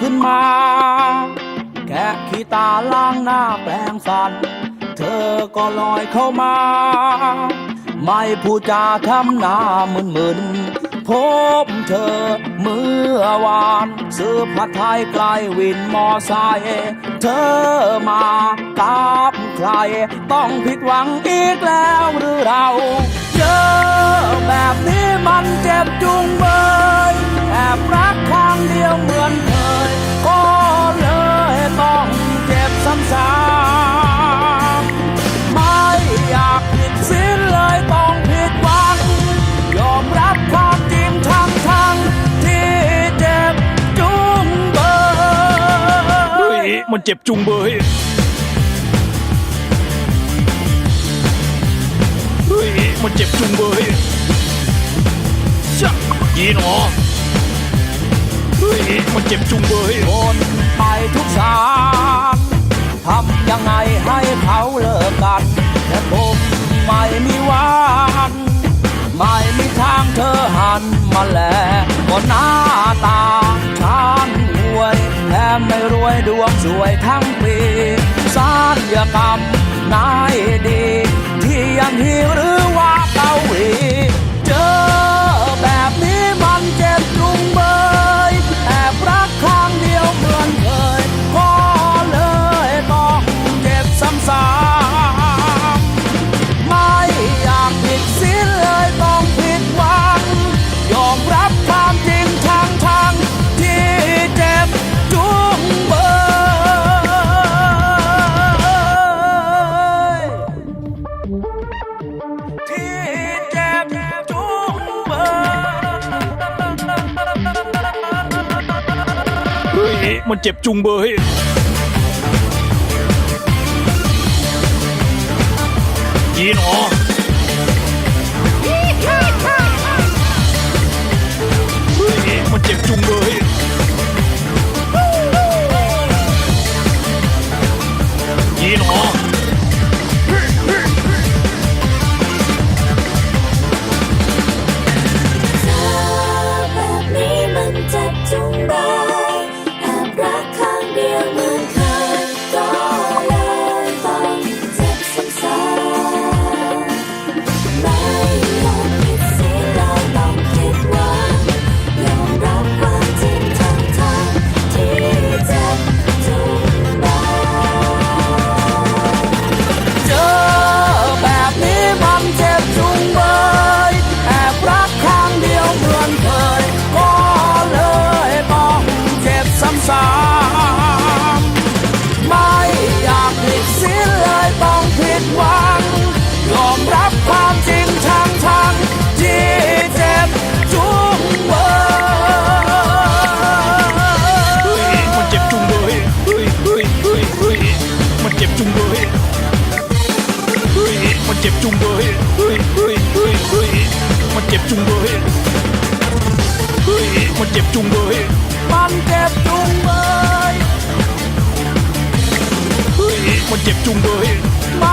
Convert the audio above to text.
ขึ้นมา แกะขี้ตาล้างหน้าแปรงฟัน เธอก็ลอยเข้ามา ไม่พูดจาทำหน้ามึนมึนพบเธอเมื่อวานซื้อผัดไทยไกลวินมอไซค์เธอมากับใคร ต้องผิดหวังอีกแล้วหรือเรา เจอแบบนี้มันเจ็บจุงเบย มันเจ็บจุงเบยเฮ้ยมันเจ็บจุงเบยชะยีหนอเฮ้ยมันเจ็บจุงเบยโอนไปทุกสารทำยังไงให้เขาเลิกกันแต่ผมไม่มีวัน ไม่มีทางเธอหันมาแลก็หน้า ไม่รวยดวงสวยทั้งปีสารยกรรมนายดี ที่ยังหิวหรือ เจ็บจุงเบยเฮ้ย มันเจ็บจุงเบยยีหนอเฮ้ย มันเจ็บจุงเบยยี จ็บซ้ำๆไม่อยากผิดสิ้นเลยต้องผิดหวังยอมรับความจริงทั้งทั้งที่เจ็บจุงเบยเฮ้ยมันเจ็บจุงเบยเฮ้ยเฮ้ยเฮ้ยเฮ้ยมันเจ็บจุงเบยเฮ้ยมันเจ็บจุงเบยเฮ้ยเฮ้ยเฮ้ยเฮ้ยมันเจ็บจุงเบย เฮ้ยมันเจ็บจุงเบยมั